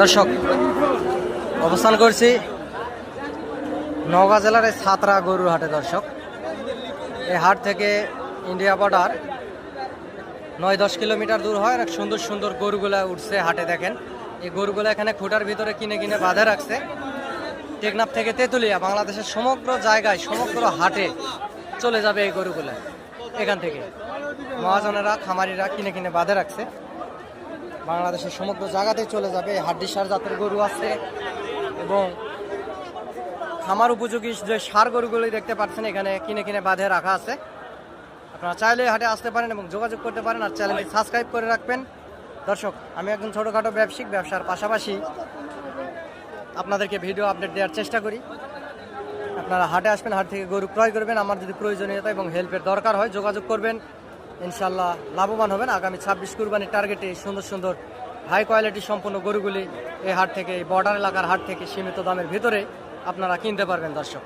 দর্শক, অবস্থান করছি নওগাঁ জেলার এই ছাত্রা গরুর হাটে দর্শক। এই হাট থেকে ইন্ডিয়া বর্ডার নয় দশ কিলোমিটার দূর হয় অনেক সুন্দর সুন্দর গরুগুলা উঠছে হাটে দেখেন। এই গরুগুলো এখানে খুঁটার ভিতরে কিনে কিনে বাঁধে রাখছে। টেকনাফ থেকে তেঁতুলিয়া, বাংলাদেশের সমগ্র জায়গায়, সমগ্র হাটে চলে যাবে এই গরুগুলা। এখান থেকে মহাজনেরা, খামারিরা কিনে কিনে বাঁধে রাখছে। বাংলাদেশের সমগ্র জায়গাতেই চলে যাবে। হাড্ডিসার জাতের গরু আছে এবং খামার উপযোগী যে সার গরুগুলি দেখতে পাচ্ছেন, এখানে কিনে কিনে বাঁধে রাখা আছে। আপনারা চাইলে হাটে আসতে পারেন এবং যোগাযোগ করতে পারেন আর চ্যানেলটি সাবস্ক্রাইব করে রাখবেন। দর্শক, আমি একজন ছোটোখাটো ব্যবসায়িক, ব্যবসার পাশাপাশি আপনাদেরকে ভিডিও আপডেট দেওয়ার চেষ্টা করি। আপনারা হাটে আসবেন, হাট থেকে গরু ক্রয় করবেন। আমার যদি প্রয়োজনীয়তা এবং হেল্পের দরকার হয়, যোগাযোগ করবেন। ইনশাল্লাহ লাভবান হবেন। আগামী ছাব্বিশ কুরবানির টার্গেটে সুন্দর সুন্দর হাই কোয়ালিটি সম্পন্ন গরুগুলি এই হাট থেকে বর্ডার এলাকার হাট থেকে সীমিত দামের ভিতরে আপনারা কিনতে পারবেন দর্শক।